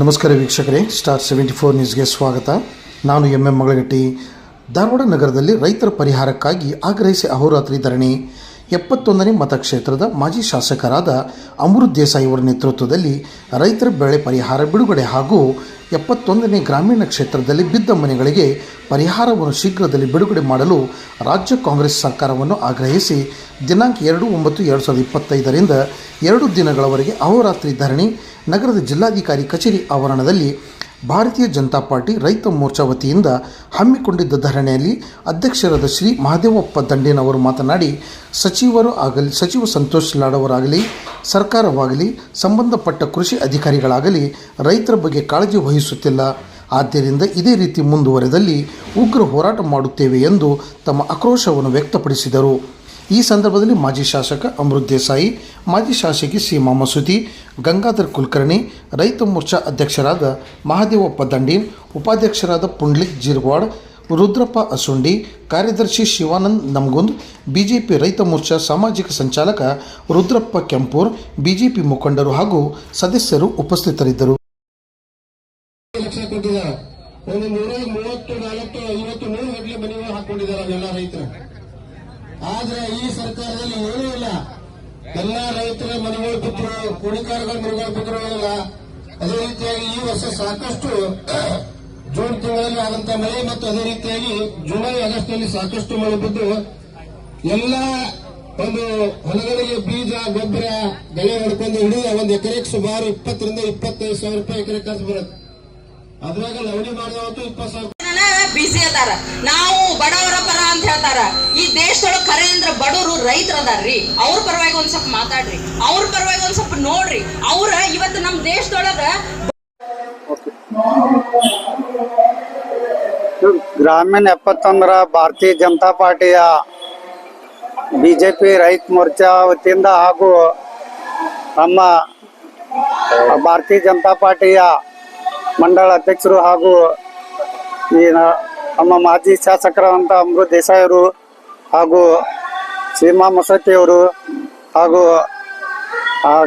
ನಮಸ್ಕಾರ ವೀಕ್ಷಕರೇ star seventy four ನ್ಯೂಸ್ಗೆ ಸ್ವಾಗತ. ನಾನು ಎಂ ಎಂ ಮಗಳಗಟ್ಟಿ. ಧಾರವಾಡ ನಗರದಲ್ಲಿ ರೈತರ ಪರಿಹಾರಕ್ಕಾಗಿ ಆಗ್ರಹಿಸಿ ಅಹೋರಾತ್ರಿ ಧರಣಿ. ಎಪ್ಪತ್ತೊಂದನೇ ಮತಕ್ಷೇತ್ರದ ಮಾಜಿ ಶಾಸಕರಾದ ಅಮೃತ್ ದೇಸಾಯಿ ಅವರ ನೇತೃತ್ವದಲ್ಲಿ ರೈತರ ಬೆಳೆ ಪರಿಹಾರ ಬಿಡುಗಡೆ ಹಾಗೂ ಎಪ್ಪತ್ತೊಂದನೇ ಗ್ರಾಮೀಣ ಕ್ಷೇತ್ರದಲ್ಲಿ ಬಿದ್ದ ಮನೆಗಳಿಗೆ ಪರಿಹಾರವನ್ನು ಶೀಘ್ರದಲ್ಲಿ ಬಿಡುಗಡೆ ಮಾಡಲು ರಾಜ್ಯ ಕಾಂಗ್ರೆಸ್ ಸರ್ಕಾರವನ್ನು ಆಗ್ರಹಿಸಿ ದಿನಾಂಕ ಎರಡು ಒಂಬತ್ತು ಎರಡು ಸಾವಿರದ ಇಪ್ಪತ್ತೈದರಿಂದ ಎರಡು ದಿನಗಳವರೆಗೆ ಅಹೋರಾತ್ರಿ ಧರಣಿ ನಗರದ ಜಿಲ್ಲಾಧಿಕಾರಿ ಕಚೇರಿ ಆವರಣದಲ್ಲಿ ಭಾರತೀಯ ಜನತಾ ಪಾರ್ಟಿ ರೈತ ಮೋರ್ಚಾ ವತಿಯಿಂದ ಹಮ್ಮಿಕೊಂಡಿದ್ದ ಧರಣಿಯಲ್ಲಿ ಅಧ್ಯಕ್ಷರಾದ ಶ್ರೀ ಮಹದೇವಪ್ಪ ದಂಡೇನವರು ಮಾತನಾಡಿ, ಸಚಿವರು ಆಗಲಿ, ಸಚಿವ ಸಂತೋಷ್ ಲಾಡವರಾಗಲಿ, ಸರ್ಕಾರವಾಗಲಿ, ಸಂಬಂಧಪಟ್ಟ ಕೃಷಿ ಅಧಿಕಾರಿಗಳಾಗಲಿ ರೈತರ ಬಗ್ಗೆ ಕಾಳಜಿ ವಹಿಸುತ್ತಿಲ್ಲ. ಆದ್ದರಿಂದ ಇದೇ ರೀತಿ ಮುಂದುವರೆದಲ್ಲಿ ಉಗ್ರ ಹೋರಾಟ ಮಾಡುತ್ತೇವೆ ಎಂದು ತಮ್ಮ ಆಕ್ರೋಶವನ್ನು ವ್ಯಕ್ತಪಡಿಸಿದರು. ಈ ಸಂದರ್ಭದಲ್ಲಿ ಮಾಜಿ ಶಾಸಕ ಅಮೃತ್ ದೇಸಾಯಿ, ಮಾಜಿ ಶಾಸಕಿ ಸೀಮಾ ಮಸೂತಿ ಗಂಗಾಧರ್ ಕುಲಕರ್ಣಿ, ರೈತ ಮೋರ್ಚಾ ಅಧ್ಯಕ್ಷರಾದ ಮಹಾದೇವಪ್ಪ ದಂಡೀನ್, ಉಪಾಧ್ಯಕ್ಷರಾದ ಪುಂಡ್ಲಿಕ್ ಜಿರ್ವಾಡ್, ರುದ್ರಪ್ಪ ಅಸುಂಡಿ, ಕಾರ್ಯದರ್ಶಿ ಶಿವಾನಂದ್ ನಮಗುಂದ್, ಬಿಜೆಪಿ ರೈತ ಮೋರ್ಚಾ ಸಾಮಾಜಿಕ ಸಂಚಾಲಕ ರುದ್ರಪ್ಪ ಕೆಂಪೂರ್, ಬಿಜೆಪಿ ಮುಖಂಡರು ಹಾಗೂ ಸದಸ್ಯರು ಉಪಸ್ಥಿತರಿದ್ದರು. ಒಂದು ನೂರ ಮೂವತ್ತು ನಾಲ್ಕು ಐವತ್ತು ಗಟ್ಟಲೆ ಮನೆಗಳು ಹಾಕೊಂಡಿದ್ದಾರೆ ಅವೆಲ್ಲ ರೈತರು. ಆದ್ರೆ ಈ ಸರ್ಕಾರದಲ್ಲಿ ಏನೂ ಇಲ್ಲ. ಎಲ್ಲ ರೈತರ ಮನೆಗಳು ಬಿಟ್ಟರು ಕುಣಿಕಾರಗಳ ಮನೆಗಳು ಬಿಟ್ಟರು ಇಲ್ಲ ಅದೇ ರೀತಿಯಾಗಿ ಈ ವರ್ಷ ಸಾಕಷ್ಟು ಜೂನ್ ತಿಂಗಳಲ್ಲಿ ಆದಂತ ಮಳೆ ಮತ್ತು ಅದೇ ರೀತಿಯಾಗಿ ಜುಲೈ ಆಗಸ್ಟ್ನಲ್ಲಿ ಸಾಕಷ್ಟು ಮಳೆ ಬಿದ್ದು ಎಲ್ಲ ಒಂದು ಹೊಲಗಳಿಗೆ ಬೀಜ, ಗೊಬ್ಬರ ಬೆಳೆ ಹೊಡ್ಕೊಂಡು ಹಿಡಿದ ಒಂದು ಎಕರೆಗೆ ಸುಮಾರು ಇಪ್ಪತ್ತರಿಂದ ಇಪ್ಪತ್ತೈದು ಸಾವಿರ ರೂಪಾಯಿ ಎಕರೆ ಖರ್ಚು ಬರುತ್ತೆ. ಅದ್ರಾಗ ಲವಣಿ ಮಾಡಿದವತ್ತು ಇಪ್ಪತ್ತು ಸಾವಿರ ಬಿಸಿ ಅದಾರ. ನಾವು ಬಡವರ ಪರ ಅಂತ ಹೇಳ್ತಾರ. ಈ ದೇಶದೊಳಗೆ ಖರೆ ಅಂದ್ರ ಬಡವರು ರೈತರ ಅದಾರ್ರಿ. ಅವ್ರ ಪರವಾಗಿ ಒಂದ್ ಸ್ವಲ್ಪ ಮಾತಾಡ್ರಿ. ಅವ್ರ ಪರವಾಗಿ ಒಂದ್ ಸ್ವಲ್ಪ ನೋಡ್ರಿ. ಅವ್ರ ಇವತ್ತು ನಮ್ ದೇಶದೊಳಗ ಗ್ರಾಮೀಣ ಎಪ್ಪತ್ತೊಂದರ ಭಾರತೀಯ ಜನತಾ ಪಾರ್ಟಿಯ ಬಿಜೆಪಿ ರೈತ ಮೋರ್ಚಾ ವತಿಯಿಂದ ಹಾಗೂ ನಮ್ಮ ಭಾರತೀಯ ಜನತಾ ಪಾರ್ಟಿಯ ಮಂಡಳ ಅಧ್ಯಕ್ಷರು ಹಾಗೂ ಈ ನಮ್ಮ ಮಾಜಿ ಶಾಸಕರಾದಂಥ ಅಮೃತ್ ದೇಸಾಯಿ ಅವರು ಹಾಗೂ ಸೀಮಾ ಅವರು ಹಾಗೂ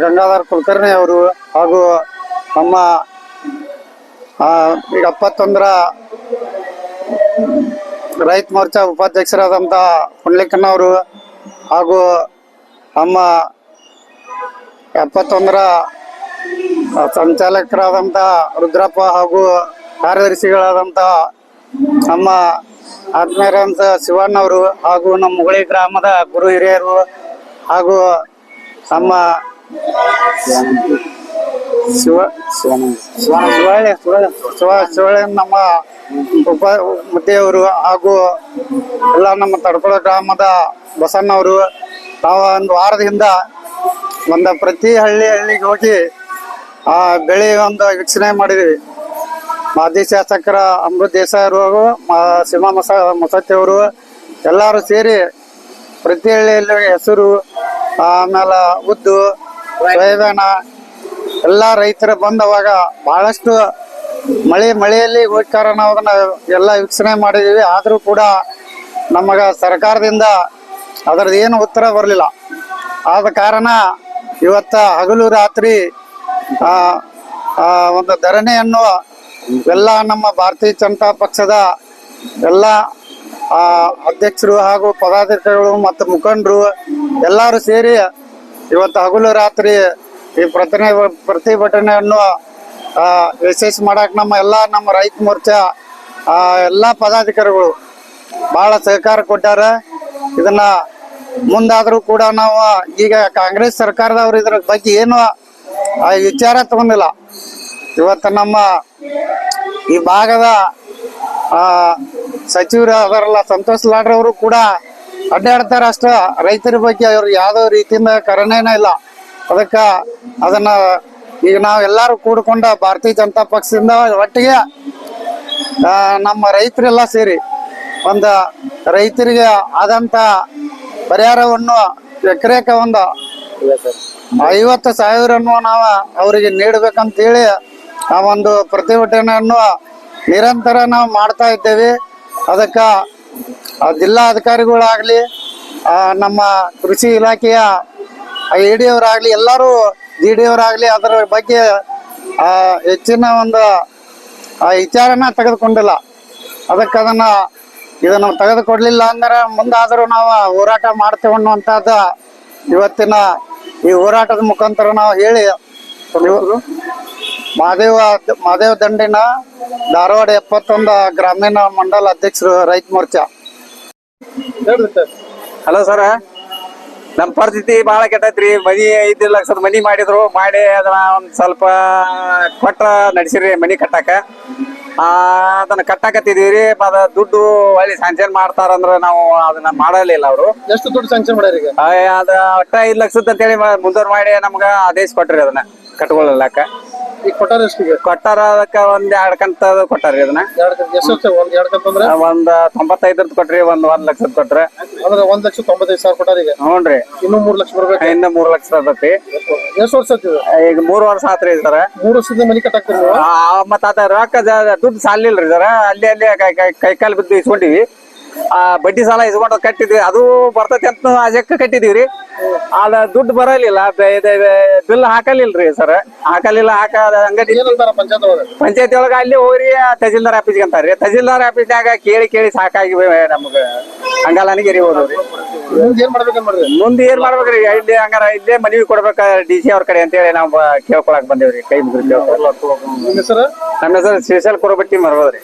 ಗಂಗಾಧರ್ ಕುಲಕರ್ಣಿ ಅವರು ಹಾಗೂ ನಮ್ಮ ಈಗ ಎಪ್ಪತ್ತೊಂದರ ರೈತ ಮೋರ್ಚಾ ಉಪಾಧ್ಯಕ್ಷರಾದಂಥ ಅವರು ಹಾಗೂ ನಮ್ಮ ಎಪ್ಪತ್ತೊಂದರ ಸಂಚಾಲಕರಾದಂಥ ರುದ್ರಪ್ಪ ಹಾಗೂ ಕಾರ್ಯದರ್ಶಿಗಳಾದಂಥ ನಮ್ಮ ಆತ್ಮೀಯರಂತ ಶಿವಣ್ಣವರು ಹಾಗೂ ನಮ್ಮ ಮುಗಳಿ ಗ್ರಾಮದ ಗುರು ಹಿರಿಯರು ಹಾಗೂ ನಮ್ಮ ಶಿವ ಶಿವಳ್ಳಿ ಶಿವ ಶಿವಳ್ಳಿ ನಮ್ಮ ಉಪ ಮುದ್ದೆಯವರು ಹಾಗೂ ಎಲ್ಲ ನಮ್ಮ ತಡ್ಕೊಳ ಗ್ರಾಮದ ಬಸಣ್ಣವರು ನಾವು ಒಂದು ವಾರದಿಂದ ಒಂದು ಪ್ರತಿ ಹಳ್ಳಿ ಹಳ್ಳಿಗೆ ಹೋಗಿ ಆ ಬೆಳೆ ಒಂದು ವೀಕ್ಷಣೆ ಮಾಡಿದ್ವಿ. ಮಾಜಿ ಶಾಸಕರ ಅಮೃತ್ ದೇಸಾಯಿ ಅವರು ಸಿಂಹ ಮಸ ಅವರು ಎಲ್ಲರೂ ಸೇರಿ ಪ್ರತಿ ಹಳ್ಳಿಯಲ್ಲಿ ಹೆಸರು, ಆಮೇಲೆ ಉದ್ದು, ಸೋಯಾಬೇನ, ಎಲ್ಲ ರೈತರು ಬಂದವಾಗ ಬಹಳಷ್ಟು ಮಳೆ, ಮಳೆಯಲ್ಲಿ ಹೋಗ್ತಾರ ನಾವು ಅದನ್ನ ಎಲ್ಲ ವೀಕ್ಷಣೆ ಮಾಡಿದೀವಿ ಆದರೂ ಕೂಡ ನಮಗ ಸರ್ಕಾರದಿಂದ ಅದರದ್ದು ಏನು ಉತ್ತರ ಬರಲಿಲ್ಲ. ಆದ ಕಾರಣ ಇವತ್ತ ಹಗಲು ರಾತ್ರಿ ಒಂದು ಧರಣಿಯನ್ನು ಎಲ್ಲ ನಮ್ಮ ಭಾರತೀಯ ಜನತಾ ಪಕ್ಷದ ಎಲ್ಲ ಅಧ್ಯಕ್ಷರು ಹಾಗೂ ಪದಾಧಿಕಾರಿಗಳು ಮತ್ತು ಮುಖಂಡರು ಎಲ್ಲರೂ ಸೇರಿ ಇವತ್ತು ಹಗಲು ರಾತ್ರಿ ಈ ಪ್ರತಿನೆ ಪ್ರತಿಭಟನೆಯನ್ನು ಯಶಸ್ ಮಾಡಕ್ ನಮ್ಮ ಎಲ್ಲ, ನಮ್ಮ ರೈತ ಮೋರ್ಚಾ ಎಲ್ಲ ಪದಾಧಿಕಾರಿಗಳು ಬಹಳ ಸಹಕಾರ ಕೊಟ್ಟಾರ. ಇದನ್ನ ಮುಂದಾದ್ರೂ ಕೂಡ ನಾವು ಈಗ ಕಾಂಗ್ರೆಸ್ ಸರ್ಕಾರದವ್ರು ಇದ್ರ ಬಗ್ಗೆ ಏನು ವಿಚಾರ ತಗೊಂಡಿಲ್ಲ. ಇವತ್ತು ನಮ್ಮ ಈ ಭಾಗದ ಆ ಸಚಿವರು ಅದರಲ್ಲ ಸಂತೋಷ್ ಲಾಡ್ರ್ ಅವರು ಕೂಡ ಅಡ್ಡಾಡ್ತಾರ ಅಷ್ಟ. ರೈತರ ಬಗ್ಗೆ ಅವ್ರು ಯಾವ್ದೋ ರೀತಿಯಿಂದ ಕರಣೇನ ಇಲ್ಲ. ಅದಕ್ಕ ಅದನ್ನ ಈಗ ನಾವೆಲ್ಲರೂ ಕೂಡ್ಕೊಂಡ ಭಾರತೀಯ ಜನತಾ ಪಕ್ಷದಿಂದ ಒಟ್ಟಿಗೆ ನಮ್ಮ ರೈತರೆಲ್ಲ ಸೇರಿ ಒಂದು ರೈತರಿಗೆ ಆದಂತ ಪರಿಹಾರವನ್ನು ಎಕರೆಕ ಒಂದು ಐವತ್ತು ಸಾವಿರನ್ನು ನಾವು ಅವರಿಗೆ ನೀಡಬೇಕಂತೇಳಿ ಆ ಒಂದು ಪ್ರತಿಭಟನೆಯನ್ನು ನಿರಂತರ ನಾವು ಮಾಡ್ತಾ ಇದ್ದೇವೆ. ಅದಕ್ಕೆ ಜಿಲ್ಲಾ ಅಧಿಕಾರಿಗಳಾಗಲಿ ನಮ್ಮ ಕೃಷಿ ಇಲಾಖೆಯ ಇ ಡಿ ಅವರಾಗಲಿ ಎಲ್ಲರೂ ಜಿ ಡಿ ಅವರಾಗಲಿ ಅದರ ಬಗ್ಗೆ ಆ ಹೆಚ್ಚಿನ ಒಂದು ವಿಚಾರನ ತೆಗೆದುಕೊಂಡಿಲ್ಲ. ಅದಕ್ಕೆ ಅದನ್ನ ಇದನ್ನು ತೆಗೆದುಕೊಡ್ಲಿಲ್ಲ ಅಂದ್ರೆ ಮುಂದಾದರೂ ನಾವು ಹೋರಾಟ ಮಾಡ್ತೇವೆ ಅನ್ನುವಂಥದ್ದು ಇವತ್ತಿನ ಈ ಹೋರಾಟದ ಮುಖಾಂತರ ನಾವು ಹೇಳಿ ಮಹಾದೇವ ಮಹದೇವ ದಂಡಿನ ಧಾರವಾಡ ಎಪ್ಪತ್ತೊಂದು ಗ್ರಾಮೀಣ ಮಂಡಲ ಅಧ್ಯಕ್ಷರು ರೈತ ಮೋರ್ಚಾ. Hello sir. ನಮ್ಮ ಪರಿಸ್ಥಿತಿ ಬಹಳ ಕೆಟ್ಟೈತ್ರಿ. ಮನಿ ಐದು ಲಕ್ಷದ ಮನಿ ಮಾಡಿದ್ರು. ಮಾಡಿ ಅದನ್ನ ಒಂದ್ ಸ್ವಲ್ಪ ಕೊಟ್ಟ ನಡೆಸಿರಿ ಮನಿ ಕಟ್ಟಾಕ. ಆ ಅದನ್ನ ಕಟ್ಟಾಕತ್ತಿದೀವಿ ಅದ ದುಡ್ಡು ಒಳ್ಳೆ ಸ್ಯಾಂಕ್ಷನ್ ಮಾಡ್ತಾರಂದ್ರೆ ನಾವು ಅದನ್ನ ಮಾಡಲಿಲ್ಲ ಅವರು. ಎಷ್ಟು ದುಡ್ಡು ಸ್ಯಾಂಕ್ಷನ್ ಮಾಡ್ಯಾರ ಈಗ? ಅದ ಒಟ್ಟ ಐದು ಲಕ್ಷದ ಅಂತೇಳಿ ಮುಂದೂರು ಮಾಡಿ ನಮ್ಗ ಆದೇಶ ಕೊಟ್ರಿ ಅದನ್ನ ಕಟ್ಕೊಳ್ಳಕ ಕೊಟ್ಟಾರ ಎಷ್ಟಿಗೆ? ಕೊಟ್ಟಾರ ಅದಕ್ಕ ಒಂದ್ ಎರಡ್ ಕಂತ ಕೊಟ್ಟಾರಿ ಅದನ್ನ. ಎರಡ್ ಎಷ್ಟು ಒಂದ್ ಎರಡು ಕಂತ ಅಂದ್ರೆ? ಒಂದ್ ತೊಂಬತ್ತೈದರದ್ ಕೊಟ್ರಿ ಒಂದ್ ಒಂದ್ ಲಕ್ಷದ ಕೊಟ್ರಿ. ಅಂದ್ರೆ ಒಂದ್ ಲಕ್ಷ ತೊಂಬತ್ತೈದು ಸಾವಿರ ಕೊಟ್ಟಾರ ಈಗ? ಹ್ಞೂನ್ರಿ ಇನ್ನೂ ಮೂರ್ ಲಕ್ಷ ಬರ್ಬೇಕು? ಇನ್ನ ಮೂರ್ ಲಕ್ಷ ಅದತಿ ಎಷ್ಟು ವರ್ಷ ಆಯ್ತು? ಈಗ ಮೂರ್ ವರ್ಷ ಆತ್ರಿ ಸರ್. ಮೂರು ವರ್ಷದಿಂದ ಮನಿ ಕಟ್ಟಾಕ್ತೀರಿ ನೀವು? ಮತ್ತ ಅದ ರೊಕ್ಕ ದುಡ್ಡು ಸಾಲಿಲ್ರಿ ಸರ್. ಅಲ್ಲಿ ಅಲ್ಲಿ ಕೈ ಕಾಲು ಬಿದ್ದು ಇಸ್ಕೊಂಡಿವಿ. ಆ ಬಡ್ಡಿ ಸಾಲ ಇಸ್ಕೊಂಡು ಕಟ್ಟಿದ್ವಿ. ಅದು ಬರ್ತೈತಿ ಅಂತ ಅಜಕ್ಕ ಕಟ್ಟಿದೀವ್ರಿ ಅದ ದುಡ್ಡು ಬರಲಿಲ್ಲ. ಬಿಲ್ ಹಾಕಲಿಲ್ರಿ ಸರ್. ಹಾಕಲಿಲ್ಲ ಹಾಕ ಅಂಗಡಿ ಪಂಚಾಯತ್ ಒಳಗ? ಅಲ್ಲಿ ಹೋಗ್ರಿ ತಹಸೀಲ್ದಾರ್ ಆಫೀಸ್ಗೆ ಅಂತಾರ್ರಿ. ತಹಸೀಲ್ದಾರ್ ಆಫೀಸ್ನಾಗ ಕೇಳಿ ಕೇಳಿ ಸಾಕಾಗಿ ನಮ್ಗೆ ಹಂಗಲ್ಲನಿಗಿರಿ ಹೋದ್ರಿ ಮುಂದೆ ಏನ್ ಮಾಡ್ಬೇಕ್ರಿ? ಇಲ್ಲಿ ಹಂಗಾರ ಇಲ್ಲೇ ಮನವಿ ಕೊಡ್ಬೇಕ ಡಿ ಸಿ ಅವ್ರ ಕಡೆ ಅಂತೇಳಿ ನಾವು ಕೇಳ್ಕೊಳಕ್ ಬಂದೇವ್ರಿ. ಕೈ ಮುಗಿದ್ರಿ ನಿಮ್ಮ ಹೆಸರು? ಸ್ಪೆಷಲ್ ಕುರಬಟ್ಟಿ ಮರಬೋದ್ರಿ.